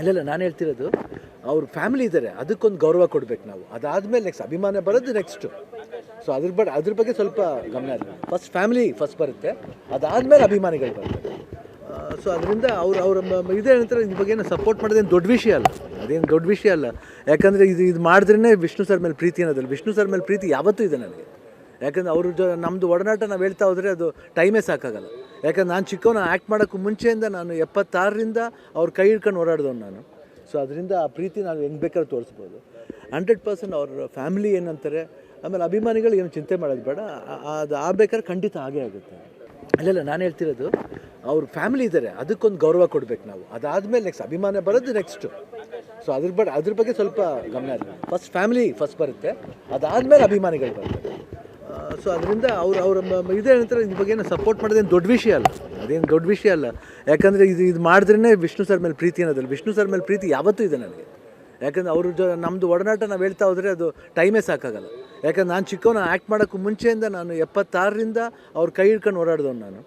ಅಲ್ಲಲ್ಲ, ನಾನು ಹೇಳ್ತಿರೋದು, ಅವ್ರ ಫ್ಯಾಮಿಲಿ ಇದ್ದಾರೆ ಅದಕ್ಕೊಂದು ಗೌರವ ಕೊಡ್ಬೇಕು ನಾವು. ಅದಾದಮೇಲೆ ನೆಕ್ಸ್ಟ್ ಅಭಿಮಾನ ಬರೋದು ನೆಕ್ಸ್ಟು ಸೊ ಅದ್ರ ಬಡ ಅದ್ರ ಬಗ್ಗೆ ಸ್ವಲ್ಪ ಗಮನ ಇಲ್ಲ ಫಸ್ಟ್ ಫ್ಯಾಮಿಲಿ ಫಸ್ಟ್ ಬರುತ್ತೆ, ಅದಾದಮೇಲೆ ಅಭಿಮಾನಿಗಳು ಬರುತ್ತೆ. ಸೊ ಅದರಿಂದ ಅವ್ರು, ಅವ್ರ ಇದೇ ನಂತರ ಇದ್ರ ಬಗ್ಗೆ ಸಪೋರ್ಟ್ ಮಾಡೋದೇನು ದೊಡ್ಡ ವಿಷಯ ಅಲ್ಲ. ಅದೇನು ದೊಡ್ಡ ವಿಷಯ ಅಲ್ಲ. ಯಾಕಂದರೆ ಇದು ಇದು ಮಾಡಿದ್ರೇ ವಿಷ್ಣು ಸರ್ ಮೇಲೆ ಪ್ರೀತಿ ಅನ್ನೋದಲ್ಲ. ವಿಷ್ಣು ಸರ್ ಮೇಲೆ ಪ್ರೀತಿ ಯಾವತ್ತೂ ಇದೆ ನನಗೆ. ಯಾಕಂದ್ರೆ ಅವ್ರ ಜೊ ನಮ್ಮದು ಒಡನಾಟ ನಾವು ಹೇಳ್ತಾ ಹೋದರೆ ಅದು ಟೈಮೇ ಸಾಕಾಗಲ್ಲ. ಯಾಕಂದ್ರೆ ನಾನು ಚಿಕ್ಕವನ ಆ್ಯಕ್ಟ್ ಮಾಡೋಕ್ಕೂ ಮುಂಚೆಯಿಂದ ನಾನು ಎಪ್ಪತ್ತಾರರಿಂದ ಅವ್ರ ಕೈ ಹಿಡ್ಕೊಂಡು ಓಡಾಡಿದವನು ನಾನು. ಸೊ ಅದರಿಂದ ಆ ಪ್ರೀತಿ ನಾವು ಹೆಂಗೆ ಬೇಕಾದ್ರೂ ತೋರಿಸ್ಬೋದು. ಹಂಡ್ರೆಡ್ ಪರ್ಸೆಂಟ್ ಅವ್ರ ಫ್ಯಾಮಿಲಿ ಏನಂತಾರೆ, ಆಮೇಲೆ ಅಭಿಮಾನಿಗಳು ಏನು ಚಿಂತೆ ಮಾಡೋದು ಬೇಡ. ಅದು ಆಗ್ಬೇಕಾದ್ರೆ ಖಂಡಿತ ಆಗೇ ಆಗುತ್ತೆ. ಅಲ್ಲೆಲ್ಲ ನಾನು ಹೇಳ್ತಿರೋದು, ಅವ್ರ ಫ್ಯಾಮಿಲಿ ಇದ್ದಾರೆ ಅದಕ್ಕೊಂದು ಗೌರವ ಕೊಡ್ಬೇಕು ನಾವು. ಅದಾದಮೇಲೆ ನೆಕ್ಸ್ಟ್ ಅಭಿಮಾನ ಬರೋದು ನೆಕ್ಸ್ಟು ಸೊ ಅದ್ರ ಬಗ್ಗೆ ಅದ್ರ ಬಗ್ಗೆ ಸ್ವಲ್ಪ ಗಮನ ಇರಲಿ ಫಸ್ಟ್ ಫ್ಯಾಮಿಲಿ ಫಸ್ಟ್ ಬರುತ್ತೆ. ಅದಾದಮೇಲೆ ಅಭಿಮಾನಿಗಳು ಬರುತ್ತೆ. ಸೊ ಅದರಿಂದ ಅವ್ರು, ಅವ್ರ ಇದೇ ನಂತರ ಇದ್ರ ಬಗ್ಗೆ ಸಪೋರ್ಟ್ ಮಾಡೋದೇನು ದೊಡ್ಡ ವಿಷಯ ಅಲ್ಲ. ಅದೇನು ದೊಡ್ಡ ವಿಷಯ ಅಲ್ಲ. ಯಾಕಂದರೆ ಇದು ಇದು ಮಾಡಿದ್ರೇ ವಿಷ್ಣು ಸರ್ ಮೇಲೆ ಪ್ರೀತಿ ಅನ್ನೋದಲ್ಲ. ವಿಷ್ಣು ಸರ್ ಮೇಲೆ ಪ್ರೀತಿ ಯಾವತ್ತೂ ಇದೆ ನನಗೆ. ಯಾಕಂದ್ರೆ ಅವ್ರ ಜೊ ನಮ್ಮದು ಒಡನಾಟ ನಾವು ಹೇಳ್ತಾ ಹೋದರೆ ಅದು ಟೈಮೇ ಸಾಕಾಗಲ್ಲ. ಯಾಕಂದ್ರೆ ನಾನು ಚಿಕ್ಕವನ ಆ್ಯಕ್ಟ್ ಮಾಡೋಕ್ಕೂ ಮುಂಚೆಯಿಂದ ನಾನು ಎಪ್ಪತ್ತಾರರಿಂದ ಅವ್ರು ಕೈ ಹಿಡ್ಕೊಂಡು ಓಡಾಡಿದವನು ನಾನು.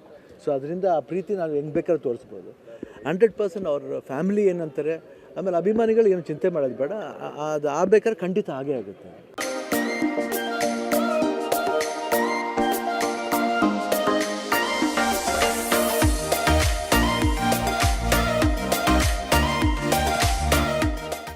ಸೊ ಅದರಿಂದ ಆ ಪ್ರೀತಿ ನಾವು ಹೆಂಗೆ ಬೇಕಾದ್ರೂ ತೋರಿಸ್ಬೋದು. ಹಂಡ್ರೆಡ್ ಪರ್ಸೆಂಟ್ ಅವ್ರ ಫ್ಯಾಮಿಲಿ ಏನಂತಾರೆ, ಆಮೇಲೆ ಅಭಿಮಾನಿಗಳು ಏನು ಚಿಂತೆ ಮಾಡೋದು ಬೇಡ. ಅದು ಆಗ್ಬೇಕಾದ್ರೆ ಖಂಡಿತ ಹಾಗೇ ಆಗುತ್ತೆ.